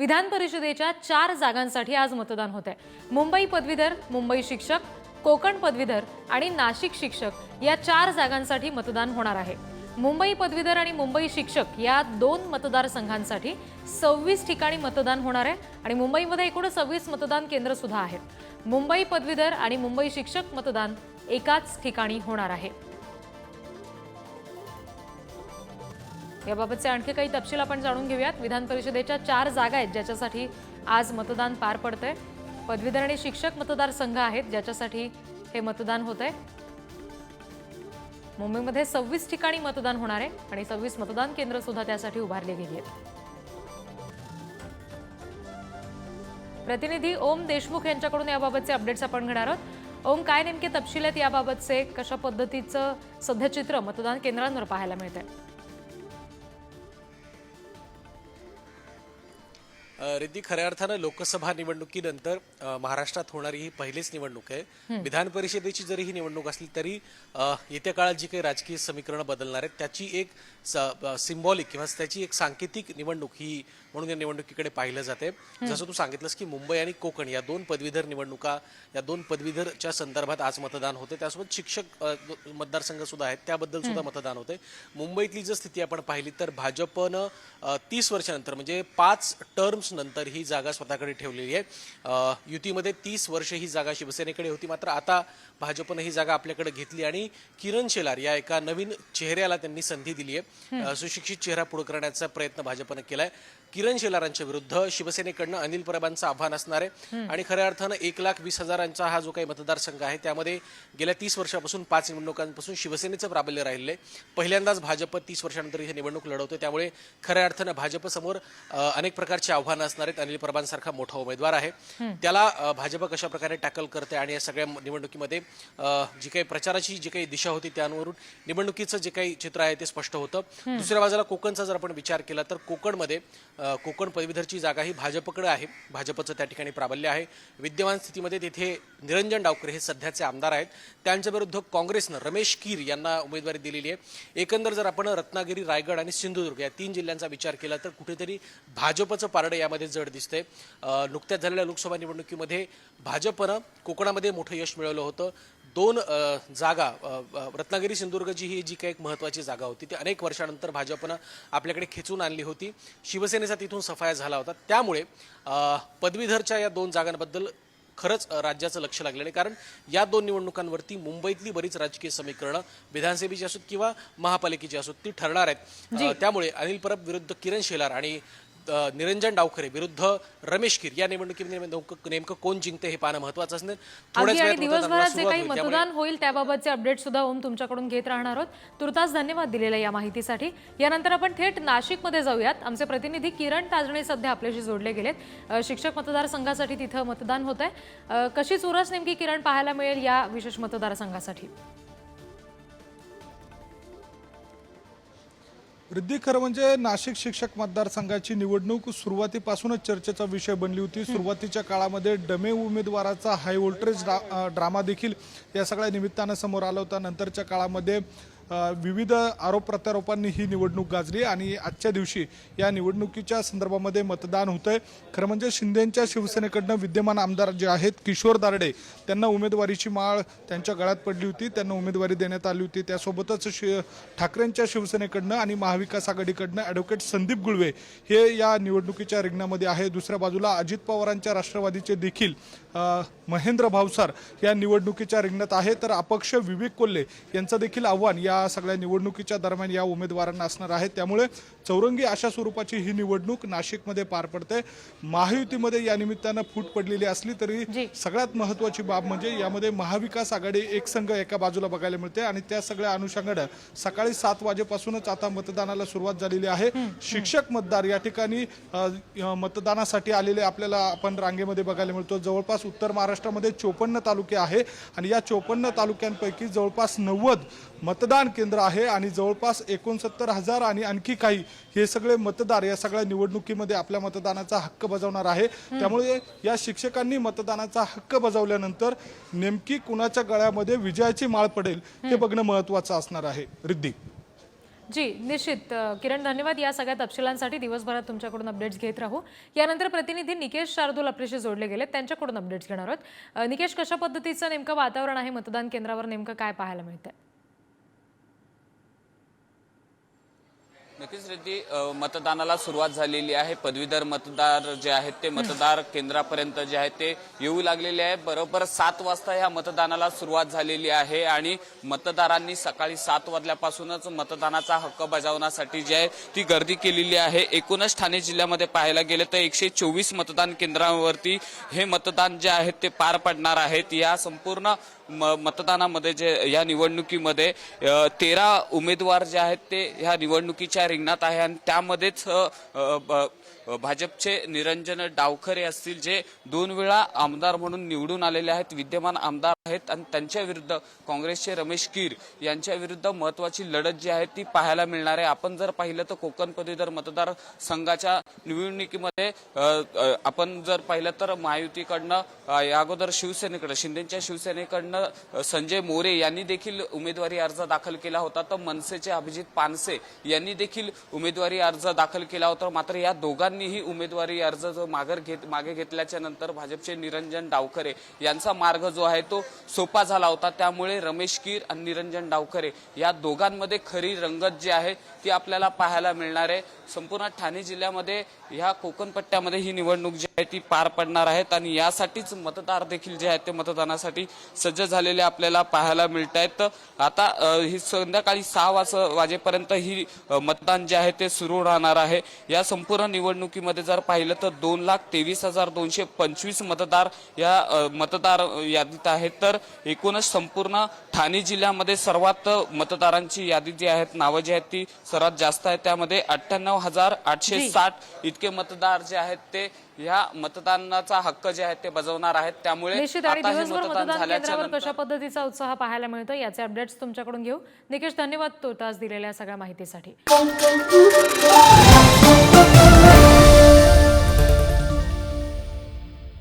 विधान परिषदेच्या चार जागांसाठी आज मतदान होत आहे मुंबई पदवीधर मुंबई शिक्षक कोकण पदवीधर आणि नाशिक शिक्षक या चार जागांसाठी मतदान होणार आहे. मुंबई पदवीधर आणि मुंबई शिक्षक या दोन मतदारसंघांसाठी सव्वीस ठिकाणी मतदान होणार आहे आणि मुंबईमध्ये एकूण सव्वीस मतदान केंद्र सुद्धा आहेत. मुंबई पदवीधर आणि मुंबई शिक्षक मतदान एकाच ठिकाणी होणार आहे. याबाबतचे आणखी काही तपशील आपण जाणून घेऊयात. विधान परिषदेच्या चार जागा आहेत ज्याच्यासाठी आज मतदान पार पडतंय. पदवीधर आणि शिक्षक मतदारसंघ आहेत ज्याच्यासाठी हे मतदान होत आहे मुंबईमध्ये सव्वीस ठिकाणी मतदान होणार आहे आणि सव्वीस मतदान केंद्र सुद्धा त्यासाठी उभारली गेली आहेत. प्रतिनिधी ओम देशमुख यांच्याकडून याबाबतचे अपडेट्स आपण घेणार आहोत. ओम काय नेमके तपशील आहेत याबाबतचे? कशा पद्धतीचं सध्या चित्र मतदान केंद्रांवर पाहायला मिळतंय? आहे रिद्धी खऱ्या अर्थानं लोकसभा निवडणुकीनंतर महाराष्ट्रात होणारी ही पहिलीच निवडणूक आहे. विधान परिषदेची जरी ही निवडणूक असली तरी येत्या काळात जी काही राजकीय समीकरणं बदलणार आहेत त्याची एक सिम्बॉलिक किंवा त्याची एक सांकेतिक निवडणूक ही म्हणून या निवडणुकीकडे पाहिलं जाते. जसं तू सांगितलंस की मुंबई आणि कोकण या दोन पदवीधर निवडणुका या दोन पदवीधरच्या संदर्भात आज मतदान होते. त्यासोबत शिक्षक मतदारसंघ सुद्धा आहेत. त्याबद्दल सुद्धा मतदान होते. मुंबईतली जर स्थिती आपण पाहिली तर भाजपनं तीस वर्षानंतर म्हणजे पाच टर्म्स नंतर ही जागा स्वतःकडे ठेवलेली आहे. युतीमध्ये तीस वर्ष ही जागा शिवसेनेकडे होती. मात्र आता भाजपनं ही जागा आपल्याकडे घेतली आणि किरण शेलार या एका नवीन चेहऱ्याला त्यांनी संधी दिली आहे सुशिक्षित चेहरा पुढे करण्याचा प्रयत्न भाजपनं केलाय. किरण शेलारांच्या विरुद्ध शिवसेनेकडनं अनिल परबांचं आव्हान असणार आहे. आणि खऱ्या अर्थानं एक लाख वीस हजारांचा हा जो काही मतदारसंघ आहे त्यामध्ये गेल्या तीस वर्षापासून पाच निवडणुकांपासून शिवसेनेचं प्राबल्य राहिलं आहे. पहिल्यांदाच भाजप तीस वर्षानंतर ही निवडणूक लढवते त्यामुळे खऱ्या अर्थानं भाजपसमोर अनेक प्रकारची आव्हानं असणार आहेत. अनिल परबांसारखा मोठा उमेदवार आहे. त्याला भाजप कशा प्रकारे टॅकल करते आणि या सगळ्या निवडणुकीमध्ये जी काही प्रचाराची जी काही दिशा होती त्यावरून निवडणुकीचं जे काही चित्र आहे ते स्पष्ट होतं. दुसऱ्या बाजूला कोकणचा जर आपण विचार केला तर कोकणमध्ये कोकण पदवीधरची जागा ही भाजपकडे आहे. भाजपचं त्या ठिकाणी प्राबल्य आहे. विद्यमान स्थितीमध्ये तिथे निरंजन डावकर हे सध्याचे आमदार आहेत. त्यांच्या विरुद्ध काँग्रेसनं रमेश कीर यांना उमेदवारी दिलेली आहे. एकंदर जर आपण रत्नागिरी रायगड आणि सिंधुदुर्ग या तीन जिल्ह्यांचा विचार केला तर कुठेतरी भाजपचं पारडं यामध्ये जड दिसतंय. नुकत्याच झालेल्या लोकसभा निवडणुकीमध्ये भाजपनं कोकणामध्ये मोठं यश मिळवलं होतं. दोन जागा रत्नागिरी सिंधुदुर्गची ही जी काही एक महत्त्वाची जागा होती ती अनेक वर्षानंतर भाजपनं आपल्याकडे खेचून आणली होती. शिवसेने शिवसेनेचा तिथून सफाया झाला होता. त्यामुळे पदवीधरच्या या दोन जागांबद्दल खरंच राज्याचं लक्ष लागलेलं आहे कारण या दोन निवडणुकांवरती मुंबईतली बरीच राजकीय समीकरणं विधानसभेची असोत किंवा महापालिकेची असोत ती ठरणार आहेत. त्यामुळे अनिल परब विरुद्ध किरण शेलार आणि निरंजन डावखरे विरुद्ध रमेश कीर या निवडणुकीमध्ये नेमकं कोण जिंकते हे पाहणं महत्वाचं असणार. दिवसभरात जे काही मतदान होईल त्याबाबतचे अपडेट सुद्धा ओम तुमच्याकडून घेत राहणार आहोत. तुर्तास धन्यवाद दिलेल्या या माहितीसाठी. यानंतर आपण थेट नाशिकमध्ये जाऊयात. आमचे प्रतिनिधी किरण ताजणे सध्या आपल्याशी जोडले गेलेत. शिक्षक मतदारसंघासाठी तिथं मतदान होत आहे कशी चुरस नेमकी किरण पाहायला मिळेल या विशेष मतदारसंघासाठी? वृद्धी खरं म्हणजे नाशिक शिक्षक मतदारसंघाची निवडणूक सुरुवातीपासूनच चर्चेचा विषय बनली होती. सुरुवातीच्या काळामध्ये डमे उमेदवाराचा हाय व्होल्टेज ड्रामा देखील या सगळ्या निमित्तानं समोर आला होता. नंतरच्या काळामध्ये विविध आरोप प्रत्यारोपांनी ही निवडणूक गाजली आणि आजच्या दिवशी या निवडणुकीच्या संदर्भामध्ये मतदान होतंय. खरं म्हणजे शिंदेंच्या शिवसेनेकडनं विद्यमान आमदार जे आहेत किशोर दारडे त्यांना उमेदवारीची माळ त्यांच्या गळ्यात पडली होती त्यांना उमेदवारी देण्यात आली होती. त्यासोबतच शि ठाकरेंच्या शिवसेनेकडनं आणि महाविकास आघाडीकडनं ॲडव्होकेट संदीप गुळवे हे या निवडणुकीच्या रिंगणामध्ये आहे. दुसऱ्या बाजूला अजित पवारांच्या राष्ट्रवादीचे देखील महेंद्र भावसार या निवडणुकीच्या रिंगणात आहे. तर अपक्ष विवेक कोल्हे यांचं देखील आव्हान या सगळ्या निवडणुकीच्या दरम्यान या उमेदवारांना असणार आहे. त्यामुळे चौरंगी अशा स्वरूपाची ही निवडणूक नाशिकमध्ये पार पडते. महायुतीमध्ये या निमित्तानं फूट पडलेली असली तरी. सगळ्यात महत्वाची बाब म्हणजे यामध्ये महाविकास आघाडी एक संघ एका बाजूला बघायला मिळते आणि त्या सगळ्या अनुषंगानं सकाळी सात वाजेपासूनच आता मतदानाला सुरुवात झालेली आहे. शिक्षक मतदार या ठिकाणी मतदानासाठी आलेले आपल्याला आपण रांगेमध्ये बघायला मिळतो. जवळपास उत्तर महाराष्ट्रामध्ये चोपन्न तालुके आहे आणि या चोपन्न तालुक्यांपैकी जवळपास नव्वद मतदान केंद्र आहे आणि जवळपास एकोणसत्तर हजार आणि आणखी काही हे सगळे मतदार या सगळ्या निवडणुकीमध्ये आपल्या मतदानाचा हक्क बजावणार आहे. त्यामुळे या शिक्षकांनी मतदानाचा हक्क बजावल्यानंतर नेमकी कुणाच्या गळ्यामध्ये विजयाची माळ पडेल हे बघणं महत्वाचं असणार आहे. रिद्धी. जी निश्चित. किरण धन्यवाद या सगळ्या तपशिलांसाठी. दिवसभरात तुमच्याकडून अपडेट्स घेत राहू. यानंतर प्रतिनिधी निकेश शार्दूल आपल्याशी जोडले गेले. त्यांच्याकडून अपडेट्स घेणार आहोत. निकेश कशा पद्धतीचं नेमकं वातावरण आहे? मतदान केंद्रावर नेमकं काय पाहायला मिळतंय? नक्कीच रेड्डी मतदानाला सुरुवात झालेली आहे. पदवीधर मतदार जे आहेत ते मतदार केंद्रापर्यंत जे आहेत ते येऊ लागलेले आहे बरोबर सात वाजता ह्या मतदानाला सुरुवात झालेली आहे आणि मतदारांनी सकाळी सात वाजल्यापासूनच मतदानाचा हक्क बजावण्यासाठी जी आहे ती गर्दी केलेली आहे. एकूणच ठाणे जिल्ह्यामध्ये पाहायला गेलं तर एकशे चोवीस मतदान केंद्रांवरती हे मतदान जे आहेत ते पार पडणार आहेत. या संपूर्ण म- मतदानामध्ये जे या निवडणुकीमध्ये तेरा उमेदवार जे आहेत ते ह्या निवडणुकीच्या रिंगणात आहे आणि त्यामध्येच भाजपचे निरंजन डावखरे असतील जे दोन वेळा आमदार म्हणून निवडून आलेले आहेत. विद्यमान आमदार आहेत. आणि त्यांच्या विरुद्ध काँग्रेसचे रमेश कीर यांच्या विरुद्ध महत्वाची लढत जी आहे ती पाहायला मिळणार आहे. आपण जर पाहिलं तर कोकण पदवीधर मतदार संघाच्या निवडणुकीमध्ये आपण जर पाहिलं तर महायुतीकडनं या अगोदर शिवसेनेकडे शिंदेच्या शिवसेनेकडनं संजय मोरे यांनी देखील उमेदवारी अर्ज दाखल केला होता. तर मनसेचे अभिजित पानसे यांनी देखील उमेदवारी अर्ज दाखल केला होता. मात्र या दोघांनीही उमेदवारी अर्ज जो माघार घेत मागे घेतल्याच्या नंतर भाजपचे निरंजन डावखरे यांचा मार्ग जो आहे तो सोपा झाला होता. त्यामुळे रमेश कीर आणि निरंजन डावखरे या दोघांमध्ये खरी रंगत जी आहे ती आपल्याला पाहायला मिळणार आहे. संपूर्ण ठाणे जिल्ह्यामध्ये ह्या कोकणपट्ट्यामध्ये ही निवडणूक जी आहे ती पार पडणार आहेत आणि यासाठीच मतदार देखील जे आहेत ते मतदानासाठी सज्ज झालेले आपल्याला पाहायला मिळत आहेत. आता ही संध्याकाळी सहा वाज वाजेपर्यंत ही मतदान जे आहे ते सुरू राहणार आहे. या संपूर्ण निवडणुकीमध्ये जर पाहिलं तर दोन लाख तेवीस हजार दोनशे पंचवीस मतदार या मतदार यादीत आहेत. तर एकूणच संपूर्ण ठाणे जिल्ह्यामध्ये सर्वात मतदारांची यादी जी आहेत नावं जी आहेत ती सर्वात जास्त आहे त्यामध्ये अठ्ठ्याण्णव हजार आठशे. साठ इतके मतदार जे आहेत ते ह्या मतदानाचा हक्क जे आहेत ते बजवणार आहेत. त्यामुळे कशा पद्धतीचा उत्साह पाहायला मिळतो याचे अपडेट्स तुमच्याकडून घेऊ. निकेश धन्यवाद तो तास दिलेल्या सगळ्या माहितीसाठी.